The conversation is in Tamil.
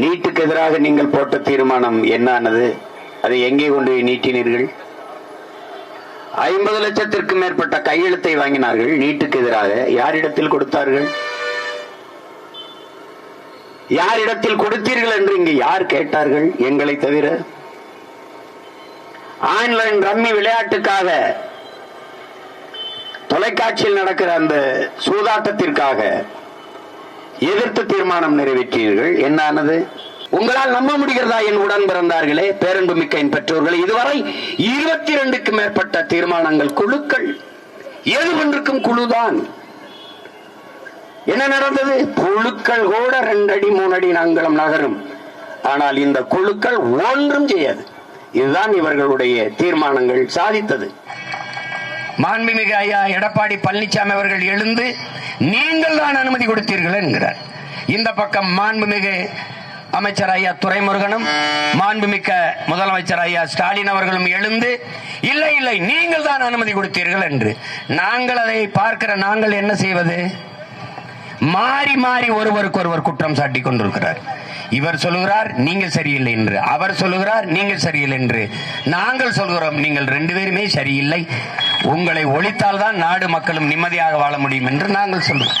நீட்டுக்கு எதிராக நீங்கள் போட்ட தீர்மானம் என்னானது அதை எங்கே கொண்டு போய் நீட்டினீர்கள்? ஐம்பது லட்சத்திற்கும் மேற்பட்ட கையெழுத்தை வாங்கினார்கள். நீட்டுக்கு எதிராக யாரிடத்தில் கொடுத்தார்கள்? யாரிடத்தில் கொடுத்தீர்கள் என்று இங்கு யார் கேட்டார்கள்? எங்களை தவிர. ஆன்லைன் ரம்மி விளையாட்டுக்காக தொலைக்காட்சியில் நடக்கிற அந்த சூதாட்டத்திற்காக எதிர்த்து தீர்மானம் நிறைவேற்றினீர்கள். என்னானது? உங்களால் நம்ப முடிகிறதா? என் உடன் பிறந்தார்களே பேரன்பு மிக்க என் பெற்றோர்கள் இதுவரை இருபத்தி ரெண்டுக்கு மேற்பட்ட தீர்மானங்கள் குழுக்கள் ஏழு ஒன்றுக்கும் குழுதான். என்ன நடந்தது? குழுக்கள் கூட ரெண்டடி மூணடி நாங்களும் நகரும். ஆனால் இந்த குழுக்கள் ஒன்றும் செய்யாது. இதுதான் இவர்களுடைய தீர்மானங்கள் சாதித்தது. மாண்புமிகு ஐயா எடப்பாடி பழனிசாமி அவர்கள் எழுந்து நீங்கள் தான் அனுமதி கொடுத்தீர்கள் என்கிறார். இந்த பக்கம் மாண்புமிகு அமைச்சர் ஐயா துரைமுருகனும் மாண்புமிக்க முதலமைச்சர் ஐயா ஸ்டாலின் அவர்களும் எழுந்து இல்லை இல்லை நீங்கள் தான் அனுமதி கொடுத்தீர்கள் என்று. நாங்கள் அதை பார்க்கிற நாங்கள் என்ன செய்வது? மாறி மாறி ஒருவருக்கு ஒருவர் குற்றம் சாட்டி கொண்டிருக்கிறார். இவர் சொல்லுகிறார் நீங்கள் சரியில்லை என்று. அவர் சொல்லுகிறார் நீங்கள் சரியில்லை என்று. நாங்கள் சொல்கிறோம் நீங்கள் ரெண்டு பேருமே சரியில்லை. உங்களை ஒழித்தால் தான் நாடு மக்களும் நிம்மதியாக வாழ முடியும் என்று நாங்கள் சொல்லுவோம்